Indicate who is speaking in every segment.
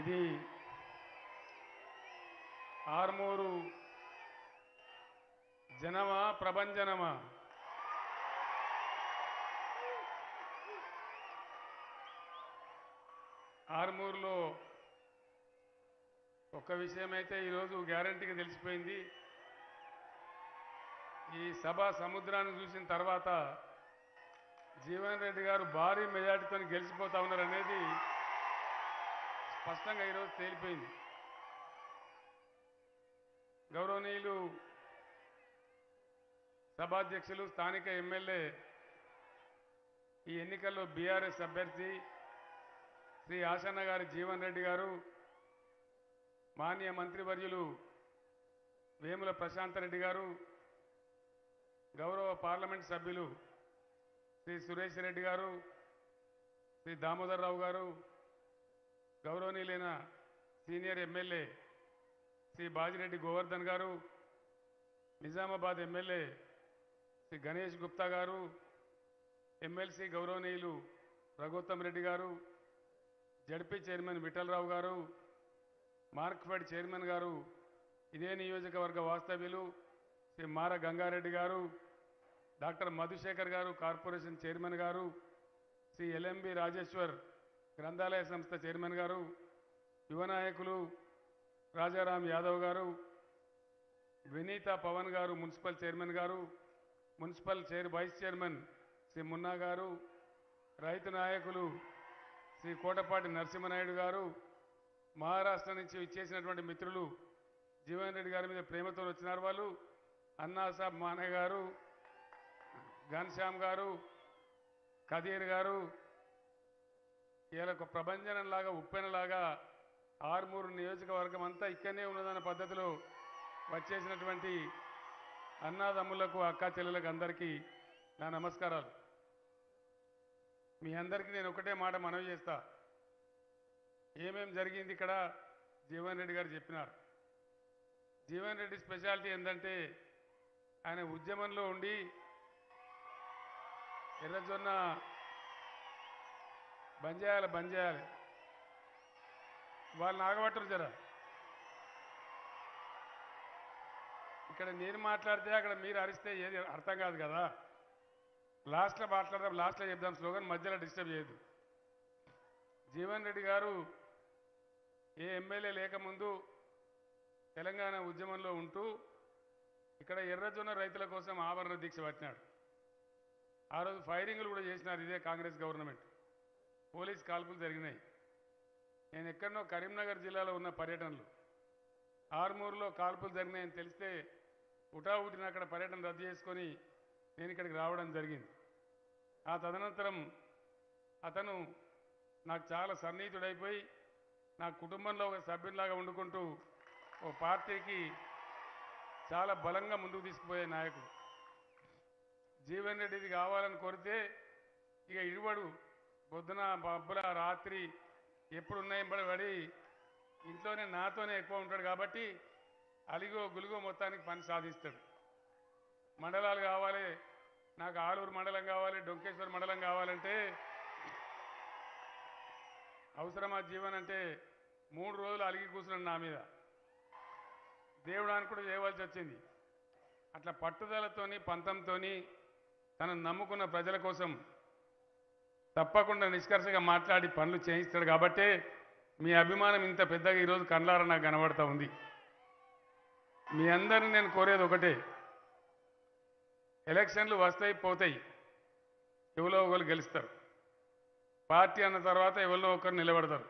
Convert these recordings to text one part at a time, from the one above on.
Speaker 1: ఇది ఆర్మూరు జనమా ప్రభంజనమా? ఆర్మూరులో ఒక్క విషయం అయితే ఈరోజు గ్యారంటీగా తెలిసిపోయింది. ఈ సభ సముద్రాన్ని చూసిన తర్వాత జీవన్ రెడ్డి గారు భారీ మెజార్టీతో గెలిచిపోతా ఉన్నారు అనేది స్పష్టంగా ఈరోజు తేలిపోయింది. గౌరవనీయులు సభాధ్యక్షులు స్థానిక ఎమ్మెల్యే ఈ ఎన్నికల్లో బీఆర్ఎస్ అభ్యర్థి శ్రీ ఆసన్న గారి జీవన్ రెడ్డి గారు మాన్య మంత్రివర్యులు వేముల ప్రశాంతరెడ్డి గారు గౌరవ పార్లమెంట్ సభ్యులు శ్రీ సురేష్ రెడ్డి గారు శ్రీ దామోదర్ రావు గారు గౌరవనీయులైన senior MLA Shri Bajireddy Govardhan garu Nizamabad MLA Shri Ganesh Gupta garu MLC గౌరవనీయులు రఘుత్తమ్ రెడ్డి గారు జడ్పీ చైర్మన్ విఠలరావు గారు మార్క్ఫెడ్ చైర్మన్ గారు ఇదే నియోజకవర్గ వాస్తవ్యులు శ్రీ మార గంగారెడ్డి గారు డాక్టర్ మధుశేఖర్ గారు కార్పొరేషన్ చైర్మన్ గారు శ్రీ ఎల్ఎంబి రాజేశ్వర్ గ్రంథాలయ సంస్థ చైర్మన్ గారు యువ నాయకులు రాజారాం యాదవ్ గారు వినీత పవన్ గారు మున్సిపల్ చైర్మన్ గారు municipal chair vice chairman Shri Munna గారు రైతు నాయకులు శ్రీ కోటపాటి నరసింహనాయుడు గారు మహారాష్ట్ర నుంచి ఇచ్చేసినటువంటి మిత్రులు జీవన్ రెడ్డి గారి మీద ప్రేమతో వచ్చినారు వాళ్ళు అన్నాసాబ్ మానే గారు ఘన్శ్యామ్ గారు కదీర్ గారు ఇలా ఒక ప్రభంజనంలాగా ఉప్పెనలాగా ఆర్మూరు నియోజకవర్గం అంతా ఇక్కడనే ఉన్నదన్న పద్ధతిలో వచ్చేసినటువంటి అన్నాదమ్ములకు అక్క చెల్లెలకు అందరికీ నా నమస్కారాలు. మీ అందరికీ నేను ఒకటే మాట మనవి చేస్తా. ఏమేం జరిగింది ఇక్కడ? జీవన్ రెడ్డి గారు చెప్పినారు. జీవన్ రెడ్డి స్పెషాలిటీ ఏంటంటే ఆయన ఉద్యమంలో ఉండి ఎర్రజొన్న బంద్ చేయాలి బంద్ చేయాలి. వాళ్ళు నాగబట్టరు జర. ఇక్కడ నేను మాట్లాడితే అక్కడ మీరు అరిస్తే ఏది అర్థం కాదు కదా. లాస్ట్లో మాట్లాడదాం లాస్ట్లో చెప్దాం స్లోగన్ మధ్యలో డిస్టర్బ్ చేయదు జీవన్ రెడ్డి గారు ఏ ఎమ్మెల్యే లేకముందు తెలంగాణ ఉద్యమంలో ఉంటూ ఇక్కడ ఎర్రజొన్న రైతుల కోసం ఆభరణ దీక్ష పట్టినాడు. ఆ రోజు ఫైరింగ్లు కూడా చేసినారు ఇదే కాంగ్రెస్ గవర్నమెంట్. పోలీస్ కాల్పులు జరిగినాయి. నేను ఎక్కడనో కరీంనగర్ జిల్లాలో ఉన్న పర్యటనలు. ఆర్మూరులో కాల్పులు జరిగినాయని తెలిస్తే ఉటావుటిన అక్కడ పర్యటన రద్దు చేసుకొని నేను ఇక్కడికి రావడం జరిగింది. ఆ తదనంతరం అతను నాకు చాలా సన్నిహితుడైపోయి నా కుటుంబంలో ఒక సభ్యునిలాగా వండుకుంటూ ఓ పార్టీకి చాలా బలంగా ముందుకు తీసుకుపోయే నాయకుడు. జీవన్ రెడ్డిది కావాలని కోరితే ఇక ఇడువడు పొద్దున బబ్బుల రాత్రి ఎప్పుడు ఉన్నాయంబడి పడి ఇంట్లోనే నాతోనే ఎక్కువ ఉంటాడు కాబట్టి అలిగో గులుగో మొత్తానికి పని సాధిస్తాడు. మండలాలు కావాలి నాకు ఆలూరు మండలం కావాలి డొంకేశ్వర్ మండలం కావాలంటే అవసరమా జీవన్ అంటే మూడు రోజులు అలిగి కూర్చున్నాడు నా మీద. దేవుడానికి కూడా చేయవలసి వచ్చింది. అట్లా పట్టుదలతోని పంతంతోని తనను నమ్ముకున్న ప్రజల కోసం తప్పకుండా నిష్కర్షగా మాట్లాడి పనులు చేయిస్తాడు కాబట్టే మీ అభిమానం ఇంత పెద్దగా ఈరోజు కళ్ళార నాకు కనబడతా ఉంది. మీ అందరిని నేను కోరేది ఒకటే. ఎలక్షన్లు వస్తాయి పోతాయి ఎవరో ఒకరు గెలుస్తారు. పార్టీ అన్న తర్వాత ఎవరిలో ఒకరు నిలబడతారు.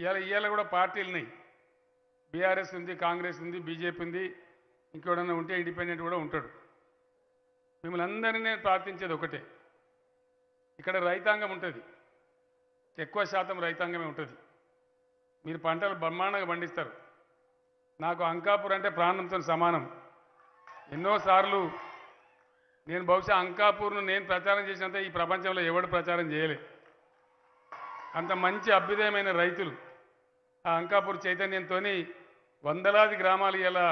Speaker 1: ఇవాళ ఇవాళ కూడా పార్టీలు ఉన్నాయి. బీఆర్ఎస్ ఉంది కాంగ్రెస్ ఉంది బీజేపీ ఉంది. ఇంకెవడన్నా ఉంటే ఇండిపెండెంట్ కూడా ఉంటాడు. మిమ్మల్ని అందరినీ నేను ప్రార్థించేది ఒకటే. ఇక్కడ రైతాంగం ఉంటుంది. ఎక్కువ శాతం రైతాంగమే ఉంటుంది. మీరు పంటలు బ్రహ్మాండంగా పండిస్తారు. నాకు అంకాపూర్ అంటే ప్రాణంతో సమానం. ఎన్నోసార్లు నేను బహుశా అంకాపూర్ను నేను ప్రచారం చేసినంత ఈ ప్రపంచంలో ఎవడు ప్రచారం చేయలే. అంత మంచి అభ్యుదయమైన రైతులు. ఆ అంకాపూర్ చైతన్యంతో వందలాది గ్రామాలు ఇలా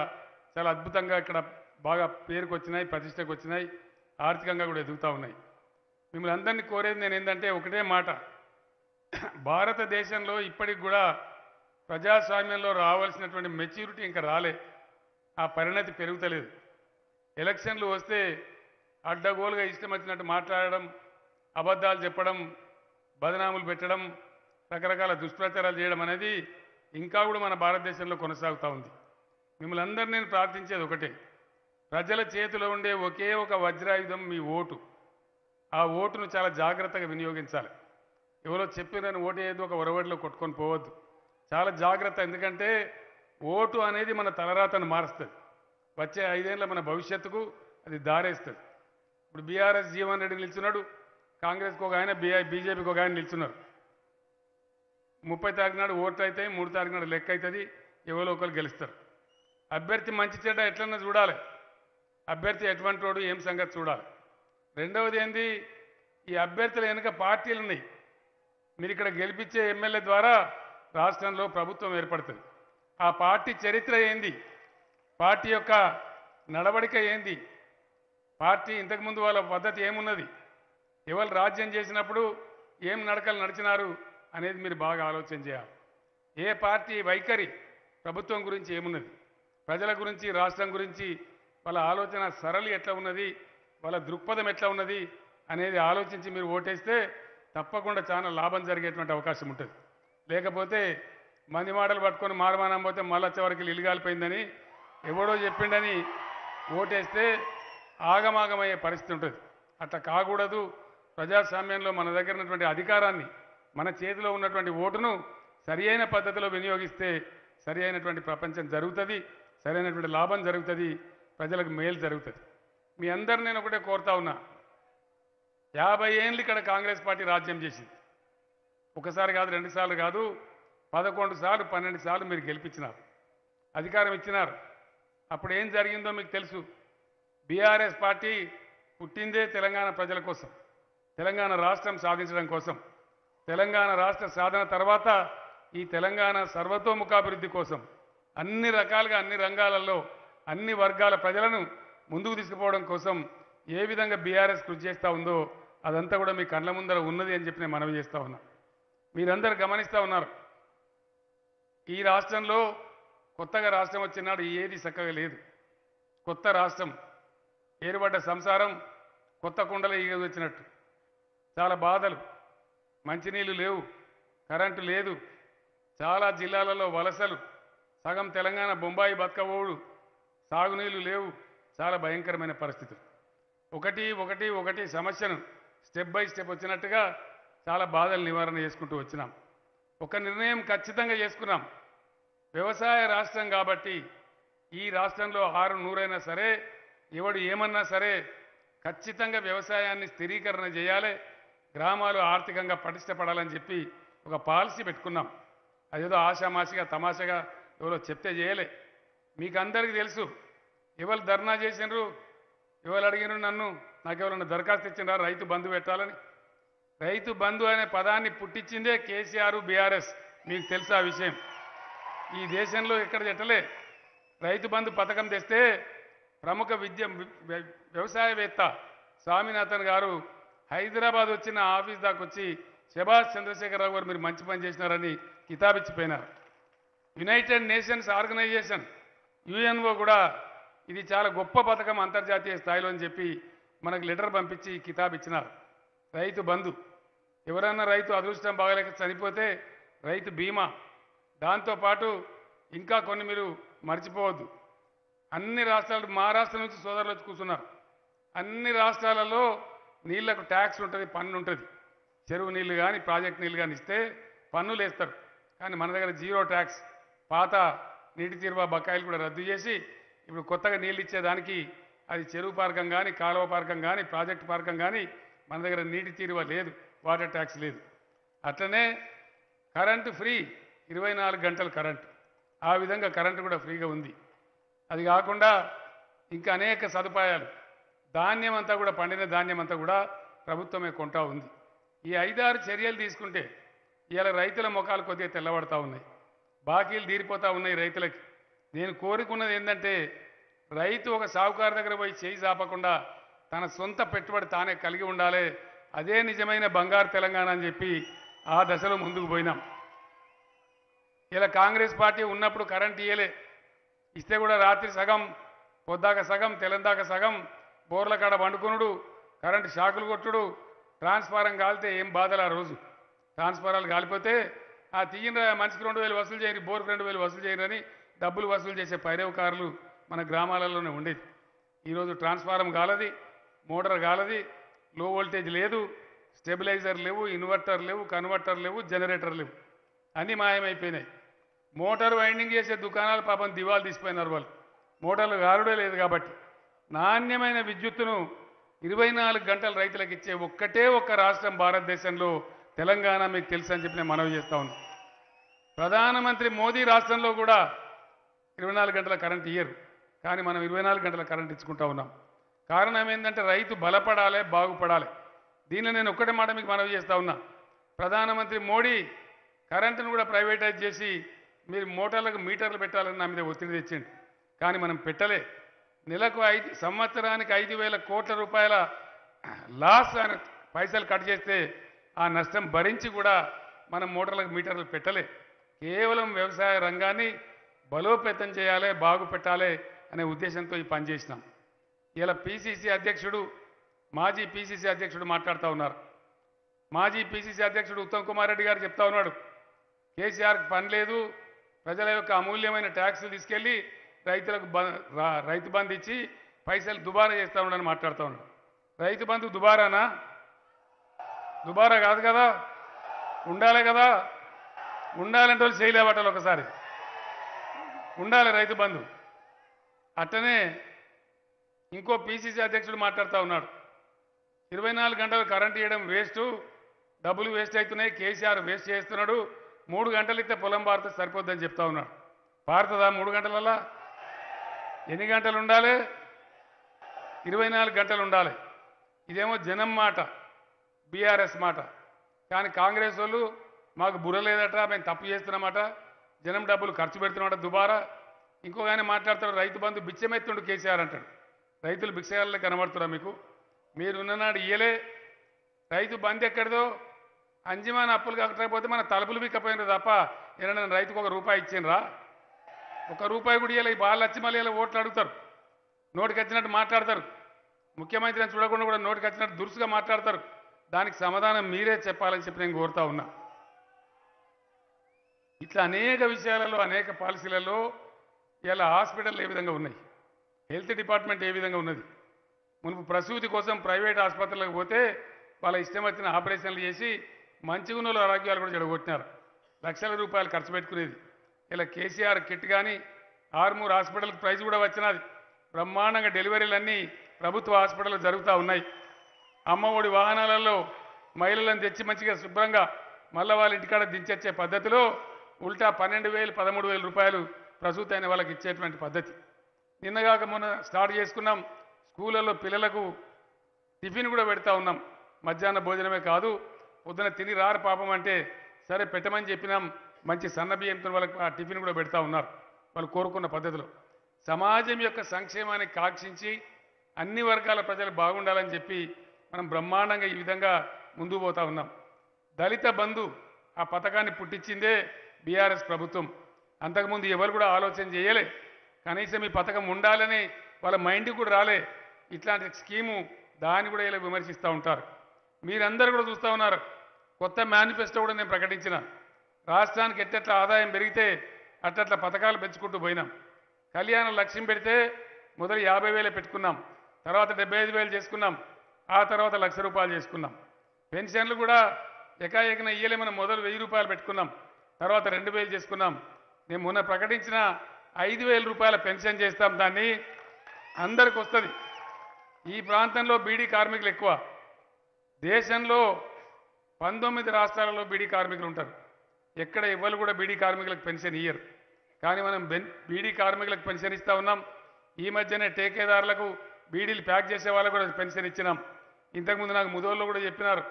Speaker 1: చాలా అద్భుతంగా ఇక్కడ బాగా పేరుకు వచ్చినాయి ప్రతిష్టకు వచ్చినాయి ఆర్థికంగా కూడా ఎదుగుతూ ఉన్నాయి. మిమ్మల్ని అందరినీ కోరేది నేను ఏంటంటే ఒకటే మాట. భారతదేశంలో ఇప్పటికి కూడా ప్రజాస్వామ్యంలో రావాల్సినటువంటి మెచ్యూరిటీ ఇంకా రాలే. ఆ పరిణతి పెరుగుతలేదు. ఎలక్షన్లు వస్తే అడ్డగోలుగా ఇష్టం వచ్చినట్టు మాట్లాడడం అబద్ధాలు చెప్పడం బదనాములు పెట్టడం రకరకాల దుష్ప్రచారాలు చేయడం అనేది ఇంకా కూడా మన భారతదేశంలో కొనసాగుతూ ఉంది. మిమ్మల్ని అందరినీ నేను ప్రార్థించేది ఒకటే. ప్రజల చేతిలో ఉండే ఒకే ఒక వజ్రాయుధం మీ ఓటు. ఆ ఓటును చాలా జాగ్రత్తగా వినియోగించాలి. ఎవరో చెప్పినని ఓటు ఏదో ఒక ఒరవడిలో కొట్టుకొని పోవద్దు. చాలా జాగ్రత్త ఎందుకంటే ఓటు అనేది మన తలరాతను మారుస్తుంది. వచ్చే ఐదేళ్ళ మన భవిష్యత్తుకు అది దారేస్తుంది. ఇప్పుడు బీఆర్ఎస్ జీవన్ రెడ్డి నిల్చున్నాడు కాంగ్రెస్కి ఒక ఆయన బీఐ బీజేపీకి ఒక ఆయన నిల్చున్నారు ముప్పై తారీఖు నాడు ఓట్లు అవుతాయి మూడు తారీఖు నాడు లెక్క అవుతుంది ఎవరో ఒకరు గెలుస్తారు. అభ్యర్థి మంచి చెడ్డ ఎట్లన్నా చూడాలి. అభ్యర్థి ఎటువంటి వాడు ఏం సంగతి చూడాలి. రెండవది ఏంది? ఈ అభ్యర్థుల వెనుక పార్టీలు ఉన్నాయి. మీరు ఇక్కడ గెలిపించే ఎమ్మెల్యే ద్వారా రాష్ట్రంలో ప్రభుత్వం ఏర్పడుతుంది. ఆ పార్టీ చరిత్ర ఏంది? పార్టీ యొక్క నడవడిక ఏంది? పార్టీ ఇంతకుముందు వాళ్ళ పద్ధతి ఏమున్నది? ఎవరు రాజ్యం చేసినప్పుడు ఏం నడకలు నడిచినారు అనేది మీరు బాగా ఆలోచన చేయాలి. ఏ పార్టీ వైఖరి ప్రభుత్వం గురించి ఏమున్నది? ప్రజల గురించి రాష్ట్రం గురించి వాళ్ళ ఆలోచన సరళి ఎట్లా ఉన్నది? వాళ్ళ దృక్పథం ఎట్లా ఉన్నది అనేది ఆలోచించి మీరు ఓటేస్తే తప్పకుండా చాలా లాభం జరిగేటువంటి అవకాశం ఉంటుంది. లేకపోతే మంది మాటలు పట్టుకొని మారమానం పోతే మళ్ళా చివరికి ఇల్లుగాలిపోయిందని ఎవడో చెప్పిండని ఓటేస్తే ఆగమాగమయ్యే పరిస్థితి ఉంటుంది. అట్లా కాకూడదు. ప్రజాస్వామ్యంలో మన దగ్గర ఉన్నటువంటి అధికారాన్ని మన చేతిలో ఉన్నటువంటి ఓటును సరియైన పద్ధతిలో వినియోగిస్తే సరి అయినటువంటి ప్రపంచం జరుగుతుంది సరైనటువంటి లాభం జరుగుతుంది ప్రజలకు మేలు జరుగుతుంది. మీ అందరు నేను ఒకటే కోరుతా ఉన్నా. యాభై ఏళ్ళు ఇక్కడ కాంగ్రెస్ పార్టీ రాజ్యం చేసింది. ఒకసారి కాదు రెండు సార్లు కాదు పదకొండు సార్లు పన్నెండు సార్లు మీరు గెలిపించినారు. అధికారం ఇచ్చినారు. అప్పుడు ఏం జరిగిందో మీకు తెలుసు. బీఆర్ఎస్ పార్టీ పుట్టిందే తెలంగాణ ప్రజల కోసం తెలంగాణ రాష్ట్రం సాధించడం కోసం తెలంగాణ రాష్ట్ర సాధన తర్వాత ఈ తెలంగాణ సర్వతోముఖాభివృద్ధి కోసం అన్ని రకాలుగా అన్ని రంగాలలో అన్ని వర్గాల ప్రజలను ముందుకు తీసుకుపోవడం కోసం ఏ విధంగా బీఆర్ఎస్ కృషి చేస్తూ ఉందో అదంతా కూడా మీ కళ్ళ ముందర ఉన్నది అని చెప్పి నేను మనవి చేస్తూ ఉన్నా. మీరందరూ గమనిస్తూ ఉన్నారు. ఈ రాష్ట్రంలో కొత్తగా రాష్ట్రం వచ్చినాడు ఏది చక్కగా లేదు. కొత్త రాష్ట్రం ఏర్పడ్డ సంసారం కొత్త కుండలో ఈగ వచ్చినట్టు. చాలా బాధలు. మంచినీళ్ళు లేవు కరెంటు లేదు. చాలా జిల్లాలలో వలసలు సగం తెలంగాణ బొంబాయి బతకబోడు సాగునీళ్ళు లేవు. చాలా భయంకరమైన పరిస్థితులు. ఒకటి ఒకటి ఒకటి సమస్యను స్టెప్ బై స్టెప్ వచ్చినట్టుగా చాలా బాధలు నివారణ చేసుకుంటూ వచ్చినాం. ఒక నిర్ణయం ఖచ్చితంగా చేసుకున్నాం. వ్యవసాయ రాష్ట్రం కాబట్టి ఈ రాష్ట్రంలో ఆరు నూరైనా సరే ఎవడు ఏమన్నా సరే ఖచ్చితంగా వ్యవసాయాన్ని స్థిరీకరణ చేయాలి గ్రామాలు ఆర్థికంగా పటిష్టపడాలని చెప్పి ఒక పాలసీ పెట్టుకున్నాం. అదేదో ఆషామాషిగా తమాషగా ఎవరో చెప్తే చేయలే. మీకు అందరికీ తెలుసు ఇవాళ ధర్నా చేసినారు ఇవాళ అడిగినారు నన్ను నాకు ఎవరన్నా దరఖాస్తు ఇచ్చినారా రైతు బంధు పెట్టాలని. రైతు బంధు అనే పదాన్ని పుట్టించిందే కేసీఆర్ బీఆర్ఎస్. మీకు తెలుసు ఆ విషయం? ఈ దేశంలో ఎక్కడ చెట్టలే రైతు బంధు పథకం తెస్తే ప్రముఖ విద్య వ్య- వ్యవసాయవేత్త స్వామినాథన్ గారు హైదరాబాద్ వచ్చిన ఆఫీస్ దాకా వచ్చి శభాష్ చంద్రశేఖరరావు గారు మీరు మంచి పని చేసినారని కితాబిచ్చిపోయినారు. యునైటెడ్ నేషన్స్ ఆర్గనైజేషన్ యుఎన్ఓ కూడా ఇది చాలా గొప్ప పథకం అంతర్జాతీయ స్థాయిలో అని చెప్పి మనకు లెటర్ పంపించి కితాబ్ ఇచ్చినారు. రైతు బంధు. ఎవరన్నా రైతు అదృష్టం బాగలేక చనిపోతే రైతు బీమా. దాంతోపాటు ఇంకా కొన్ని మీరు మర్చిపోవద్దు. అన్ని రాష్ట్రాలు మహారాష్ట్ర నుంచి సోదరులు వచ్చి కూర్చున్నారు. అన్ని రాష్ట్రాలలో నీళ్ళకు ట్యాక్స్ ఉంటుంది పన్ను ఉంటుంది. చెరువు నీళ్ళు కానీ ప్రాజెక్ట్ నీళ్ళు కానీ ఇస్తే పన్నులు వేస్తారు. కానీ మన దగ్గర జీరో ట్యాక్స్ పాత నీటి తీరువా బకాయిలు కూడా రద్దు చేసి ఇప్పుడు కొత్తగా నీళ్ళు ఇచ్చేదానికి అది చెరువు పార్కం కానీ కాలువ పార్కం కానీ ప్రాజెక్ట్ పార్కం కానీ మన దగ్గర నీటి తీరువ లేదు వాటర్ ట్యాక్స్ లేదు. అట్లనే కరెంటు ఫ్రీ ఇరవై నాలుగు గంటలు కరెంటు. ఆ విధంగా కరెంటు కూడా ఫ్రీగా ఉంది. అది కాకుండా ఇంకా అనేక సదుపాయాలు. ధాన్యం అంతా కూడా పండిన ధాన్యం అంతా కూడా ప్రభుత్వమే కొంటా ఉంది. ఈ ఐదారు చర్యలు తీసుకుంటే ఇలా రైతుల ముఖాలు కొద్దిగా తెల్లబడతా ఉన్నాయి. బాకీలు తీరిపోతూ ఉన్నాయి రైతులకి. నేను కోరుకున్నది ఏంటంటే రైతు ఒక సాహుకారు దగ్గర పోయి చేయి చాపకుండా తన సొంత పెట్టుబడి తానే కలిగి ఉండాలి. అదే నిజమైన బంగారు తెలంగాణ అని చెప్పి ఆ దశలో ముందుకు పోయినాం. ఇలా కాంగ్రెస్ పార్టీ ఉన్నప్పుడు కరెంట్ ఇయ్యలే. ఇస్తే కూడా రాత్రి సగం పొద్దాక సగం తెలందాక సగం బోర్ల కాడ వండుకునుడు కరెంటు షాకులు కొట్టుడు ట్రాన్స్ఫారం కాలితే ఏం బాధలు ఆ రోజు. ట్రాన్స్ఫారాలు కాలిపోతే ఆ తీయన మనిషికి రెండు వేలు వసూలు చేయరు బోర్కు రెండు వేలు వసూలు చేయరని డబ్బులు వసూలు చేసే పైరవకారులు మన గ్రామాలలోనే ఉండేది. ఈరోజు ట్రాన్స్ఫారం కాలది మోటార్ కాలది లో వోల్టేజ్ లేదు స్టెబిలైజర్ లేవు ఇన్వర్టర్ లేవు కన్వర్టర్ లేవు జనరేటర్ లేవు. అన్నీ మాయమైపోయినాయి. మోటార్ వైండింగ్ చేసే దుకాణాలు పాపం దివాలు తీసిపోయినారు వాళ్ళు. మోటార్లు గారుడే లేదు కాబట్టి. నాణ్యమైన విద్యుత్తును ఇరవై నాలుగు గంటలు రైతులకు ఇచ్చే ఒక్కటే ఒక్క రాష్ట్రం భారతదేశంలో తెలంగాణ మీకు తెలుసు అని చెప్పి నేను మనవి చేస్తా ఉన్నాను ప్రధానమంత్రి మోదీ రాష్ట్రంలో కూడా ఇరవై నాలుగు గంటల కరెంట్ ఇయ్యరు. కానీ మనం ఇరవై నాలుగు గంటల కరెంట్ ఇచ్చుకుంటా ఉన్నాం. కారణం ఏంటంటే రైతు బలపడాలి బాగుపడాలి. దీనిలో నేను ఒక్కటే మాట మీకు మనవి చేస్తూ ఉన్నా. ప్రధానమంత్రి మోడీ కరెంటును కూడా ప్రైవేటైజ్ చేసి మీరు మోటార్లకు మీటర్లు పెట్టాలని నా మీద ఒత్తిడి తెచ్చింది కానీ మనం పెట్టలే. నెలకు ఐదు సంవత్సరానికి ఐదు వేల కోట్ల రూపాయల లాస్ అని పైసలు కట్ చేస్తే ఆ నష్టం భరించి కూడా మనం మోటార్లకు మీటర్లు పెట్టలే. కేవలం వ్యవసాయ రంగాన్ని బలోపేతం చేయాలి బాగు పెట్టాలి అనే ఉద్దేశంతో ఈ పని చేసినాం. ఇలా పిసిసి అధ్యక్షుడు మాజీ పిసిసి అధ్యక్షుడు మాట్లాడుతూ ఉన్నారు. మాజీ పిసిసి అధ్యక్షుడు ఉత్తమ్ కుమార్ రెడ్డి గారు చెప్తా ఉన్నాడు కేసీఆర్కి పని లేదు ప్రజల యొక్క అమూల్యమైన ట్యాక్సులు తీసుకెళ్ళి రైతులకు రైతు బంధు ఇచ్చి పైసలు దుబారా చేస్తా ఉన్నాడని మాట్లాడుతూ ఉన్నాడు. రైతు బంధు దుబారానా? దుబారా కాదు కదా? ఉండాలి కదా? ఉండాలంటే వాళ్ళు చేయలేవటాలి ఒకసారి. ఉండాలి రైతు బంధు. అట్టనే ఇంకో పిసిసి అధ్యక్షుడు మాట్లాడుతూ ఉన్నాడు. ఇరవై నాలుగు గంటలు కరెంట్ ఇవ్వడం వేస్ట్ డబ్బులు వేస్ట్ అవుతున్నాయి కేసీఆర్ వేస్ట్ చేస్తున్నాడు మూడు గంటలు ఇస్తే పొలం భారత సరిపోద్దని చెప్తా ఉన్నాడు. పారుతుందా మూడు గంటలల్లా? ఎన్ని గంటలు ఉండాలి? ఇరవై నాలుగు గంటలు ఉండాలి. ఇదేమో జనం మాట బీఆర్ఎస్ మాట. కానీ కాంగ్రెస్ వాళ్ళు మాకు బుర్ర లేదట మేము తప్పు చేస్తున్నామట. జనం డబ్బులు ఖర్చు పెడుతున్నాడు దుబారా. ఇంకో ఆయన మాట్లాడతాడు రైతు బంధు బిచ్చమెత్తుండు కేసీఆర్ అంటాడు. రైతులు భిక్షగాళ్ళే కనబడుతురా మీకు? మీరు ఉన్ననాడు ఇయ్యలే. రైతు బంద్ ఎక్కడిదో? అంజమాన్ అప్పులు కట్టకపోతే మన తలుపులు బిక్కపోయినారు తప్ప ఏదైనా రైతుకు ఒక రూపాయి ఇచ్చిండ్రా? ఒక రూపాయి కూడా ఇవ్వలే బాగా వచ్చి మళ్ళీ ఇలా ఓట్లు అడుగుతారు. నోటికి వచ్చినట్టు మాట్లాడతారు. ముఖ్యమంత్రిని చూడకుండా కూడా నోటికి వచ్చినట్టు దురుసుగా మాట్లాడతారు. దానికి సమాధానం మీరే చెప్పాలని చెప్పి నేను కోరుతా ఉన్నా. ఇట్లా అనేక విషయాలలో అనేక పాలసీలలో ఇలా హాస్పిటల్ ఏ విధంగా ఉన్నాయి? హెల్త్ డిపార్ట్మెంట్ ఏ విధంగా ఉన్నది? మునుపు ప్రసూతి కోసం ప్రైవేట్ ఆసుపత్రులకు పోతే వాళ్ళ ఇష్టం వచ్చిన ఆపరేషన్లు చేసి మంచిగా ఉన్న వాళ్ళ ఆరోగ్యాలు కూడా చెడగొట్టినారు. లక్షల రూపాయలు ఖర్చు పెట్టుకునేది. ఇలా కేసీఆర్ కిట్ కానీ ఆర్మూర్ హాస్పిటల్కి ప్రైజ్ కూడా వచ్చినది. బ్రహ్మాండంగా డెలివరీలన్నీ ప్రభుత్వ హాస్పిటల్లో జరుగుతూ ఉన్నాయి. అమ్మఒడి వాహనాలలో మహిళలను తెచ్చి మంచిగా శుభ్రంగా మళ్ళీ వాళ్ళ ఇంటికాడ దించొచ్చే పద్ధతిలో ఉల్టా పన్నెండు వేలు పదమూడు వేల రూపాయలు ప్రసూతి అయిన వాళ్ళకి ఇచ్చేటువంటి పద్ధతి. నిన్నగాక మొన్న స్టార్ట్ చేసుకున్నాం. స్కూళ్ళల్లో పిల్లలకు టిఫిన్ కూడా పెడతా ఉన్నాం. మధ్యాహ్న భోజనమే కాదు పొద్దున తిని రారు పాపం అంటే సరే పెట్టమని చెప్పినాం. మంచి సన్న బియ్యంతో వాళ్ళకి ఆ టిఫిన్ కూడా పెడతా ఉన్నారు. వాళ్ళు కోరుకున్న పద్ధతిలో. సమాజం యొక్క సంక్షేమాన్ని కాక్షించి అన్ని వర్గాల ప్రజలు బాగుండాలని చెప్పి మనం బ్రహ్మాండంగా ఈ విధంగా ముందుకు పోతా ఉన్నాం. దళిత బంధు ఆ పథకాన్ని పుట్టించిందే బీఆర్ఎస్ ప్రభుత్వం. అంతకుముందు ఎవరు కూడా ఆలోచన చేయలే. కనీసం ఈ పథకం ఉండాలని వాళ్ళ మైండ్కి కూడా రాలే. ఇట్లాంటి స్కీము దాన్ని కూడా ఇలా విమర్శిస్తూ ఉంటారు. మీరందరూ కూడా చూస్తూ ఉన్నారు. కొత్త మేనిఫెస్టో కూడా నేను ప్రకటించిన. రాష్ట్రానికి ఎట్టట్ల ఆదాయం పెరిగితే అట్లట్ల పథకాలు పెంచుకుంటూ పోయినాం. కళ్యాణ లక్ష్యం పెడితే మొదలు యాభై వేలే పెట్టుకున్నాం. తర్వాత డెబ్బై ఐదు వేలు చేసుకున్నాం. ఆ తర్వాత లక్ష రూపాయలు చేసుకున్నాం. పెన్షన్లు కూడా ఎకాఎకన ఇయ్యలే మనం మొదలు వెయ్యి రూపాయలు పెట్టుకున్నాం. తర్వాత రెండు వేలు చేసుకున్నాం. నేను మొన్న ప్రకటించిన ఐదు వేల రూపాయల పెన్షన్ చేస్తాం. దాన్ని అందరికి వస్తుంది. ఈ ప్రాంతంలో బీడీ కార్మికులు ఎక్కువ. దేశంలో పంతొమ్మిది రాష్ట్రాలలో బీడీ కార్మికులు ఉంటారు. ఎక్కడ ఇవ్వరు కూడా బీడీ కార్మికులకు పెన్షన్ ఇయ్యరు. కానీ మనం బీడీ కార్మికులకు పెన్షన్ ఇస్తూ ఉన్నాం. ఈ మధ్యనే టేకేదారులకు బీడీలు ప్యాక్ చేసే వాళ్ళకు కూడా పెన్షన్ ఇచ్చినాం. ఇంతకుముందు నాకు ముదోల్లో కూడా చెప్పినారు.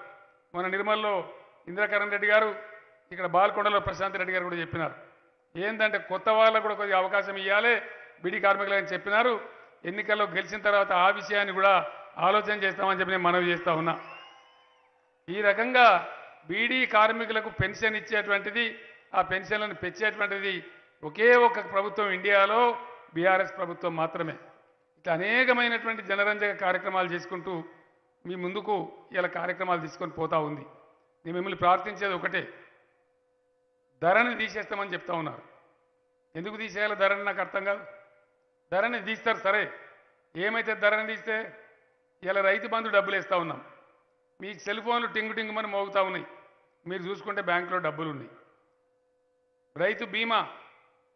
Speaker 1: మన నిర్మల్లో ఇంద్రకరణ్ రెడ్డి గారు ఇక్కడ బాల్కొండలో ప్రశాంత్ రెడ్డి గారు కూడా చెప్పినారు. ఏంటంటే కొత్త వాళ్ళకు కూడా కొద్దిగా అవకాశం ఇవ్వాలి బీడీ కార్మికులు అని చెప్పినారు. ఎన్నికల్లో గెలిచిన తర్వాత ఆ విషయాన్ని కూడా ఆలోచన చేస్తామని చెప్పి నేను మనవి చేస్తా ఉన్నా. ఈ రకంగా బీడీ కార్మికులకు పెన్షన్ ఇచ్చేటువంటిది ఆ పెన్షన్లను పెంచేటువంటిది ఒకే ఒక ప్రభుత్వం ఇండియాలో బీఆర్ఎస్ ప్రభుత్వం మాత్రమే. ఇట్లా అనేకమైనటువంటి జనరంజక కార్యక్రమాలు చేసుకుంటూ మీ ముందుకు ఇలా కార్యక్రమాలు తీసుకొని పోతా ఉంది. నేను మిమ్మల్ని ప్రార్థించేది ఒకటే. ధరని తీసేస్తామని చెప్తా ఉన్నారు. ఎందుకు తీసేయాలి ధరని నాకు అర్థం కాదు. ధరని తీస్తారు సరే. ఏమైతే ధరని తీస్తే ఇలా రైతు బంధు డబ్బులు వేస్తూ ఉన్నాం. మీ సెల్ ఫోన్లు టింగు టింగుమని మోగుతూ ఉన్నాయి. మీరు చూసుకుంటే బ్యాంకులో డబ్బులు ఉన్నాయి. రైతు బీమా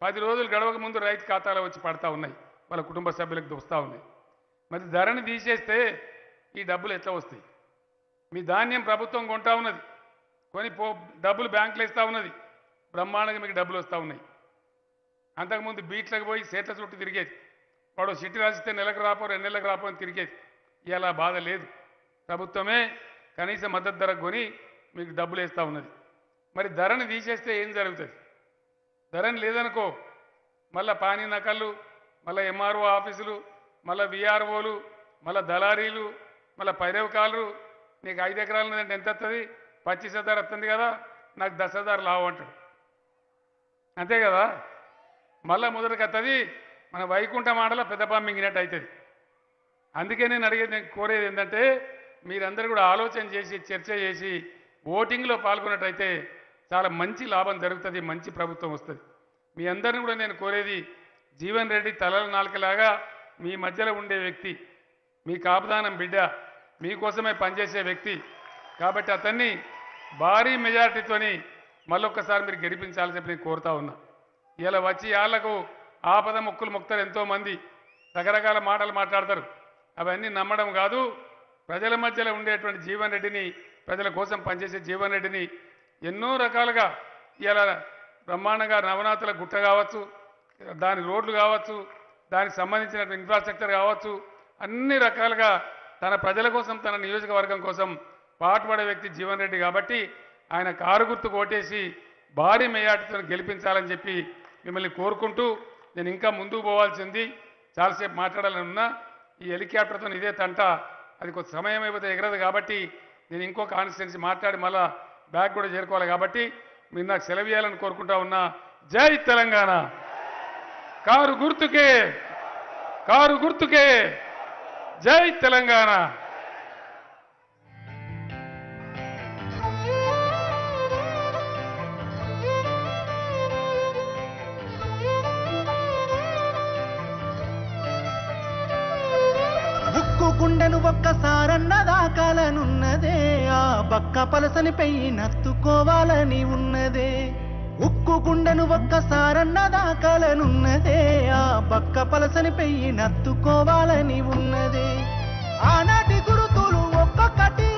Speaker 1: పది రోజులు గడవక ముందు రైతు ఖాతాలో వచ్చి పడతా ఉన్నాయి. వాళ్ళ కుటుంబ సభ్యులకు వస్తూ ఉన్నాయి. మరి ధరని తీసేస్తే ఈ డబ్బులు ఎట్లా వస్తాయి? మీ ధాన్యం ప్రభుత్వం కొంటా ఉన్నది. కొని పో డబ్బులు బ్యాంకులు ఇస్తూ ఉన్నది. బ్రహ్మాండంగా మీకు డబ్బులు వస్తూ ఉన్నాయి. అంతకుముందు బీట్లకు పోయి సేట్ల చుట్టూ తిరిగేది. వాడు సిటీ రాసిస్తే నెలకు రాపో రెండు నెలలకు రాపో అని తిరిగేది. ఇలా బాధ లేదు. ప్రభుత్వమే కనీస మద్దతు ధర కొని మీకు డబ్బులు వేస్తూ ఉన్నది. మరి ధరను తీసేస్తే ఏం జరుగుతుంది? ధరని లేదనుకో మళ్ళా పానీ నకళ్ళు మళ్ళా ఎంఆర్ఓ ఆఫీసులు మళ్ళా విఆర్ఓలు మళ్ళా దళారీలు మళ్ళా పైరవకాలు నీకు ఐదు ఎకరాలు ఎంత వస్తుంది పచ్చిస్ హజార్ వస్తుంది కదా నాకు దశ హజార్ లావు అంటాడు. అంతే కదా? మళ్ళా మొదటికి వస్తుంది మన వైకుంఠ మాటలో పెద్ద మింగినట్టు అవుతుంది అందుకే నేను అడిగేది నేను కోరేది ఏంటంటే మీరందరూ కూడా ఆలోచన చేసి చర్చ చేసి ఓటింగ్లో పాల్గొన్నట్టయితే చాలా మంచి లాభం జరుగుతుంది మంచి ప్రభుత్వం వస్తుంది. మీ అందరిని కూడా నేను కోరేది జీవన్ రెడ్డి తలల నాలుకలాగా మీ మధ్యలో ఉండే వ్యక్తి మీ కాపుదానం బిడ్డ మీకోసమే పనిచేసే వ్యక్తి. కాబట్టి అతన్ని భారీ మెజారిటీతోని మళ్ళొక్కసారి మీరు గెలిపించాలని చెప్పి నేను కోరుతా ఉన్నా. ఇలా వచ్చి వాళ్ళకు ఆపద మొక్కులు మొక్తారు ఎంతోమంది. రకరకాల మాటలు మాట్లాడతారు. అవన్నీ నమ్మడం కాదు. ప్రజల మధ్యలో ఉండేటువంటి జీవన్ రెడ్డిని ప్రజల కోసం పనిచేసే జీవన్ రెడ్డిని ఎన్నో రకాలుగా ఇలా బ్రహ్మాండంగా నవనాథుల గుట్ట కావచ్చు దాని రోడ్లు కావచ్చు దానికి సంబంధించిన ఇన్ఫ్రాస్ట్రక్చర్ కావచ్చు అన్ని రకాలుగా తన ప్రజల కోసం తన నియోజకవర్గం కోసం పాటుపడే వ్యక్తి జీవన్ రెడ్డి కాబట్టి ఆయన కారు గుర్తు కోటేసి భారీ మెజార్టీతో గెలిపించాలని చెప్పి మిమ్మల్ని కోరుకుంటూ నేను ఇంకా ముందుకు పోవాల్సింది చాలాసేపు మాట్లాడాలని ఉన్నా. ఈ హెలికాప్టర్తో ఇదే తంట. అది కొంత సమయం అయిపోతే ఎగరదు కాబట్టి నేను ఇంకో కాన్స్టిట్యున్సీ మాట్లాడి మళ్ళా బ్యాగ్ కూడా చేరుకోవాలి కాబట్టి మీరు నాకు సెలవు కోరుకుంటా ఉన్నా. జై తెలంగాణ. కారు గుర్తుకే కారు గుర్తుకే. జై తెలంగాణ.
Speaker 2: ఒక్కసారన్న ఆ బక్క పలసని పెయ్యి నత్తుకోవాలని ఉన్నదే. ఉక్కు గుండెను ఒక్కసారన్న దాకాలనున్నదే ఆ బక్క పలసని పెయ్యి నత్తుకోవాలని ఉన్నదే. ఆనాటి గురుతులు ఒక్కొక్కటి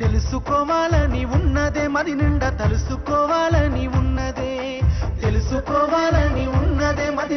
Speaker 2: తెలుసుకోవాలని ఉన్నదే మది నిండా తెలుసుకోవాలని ఉన్నదే. తెలుసుకోవాలని ఉన్నదే మది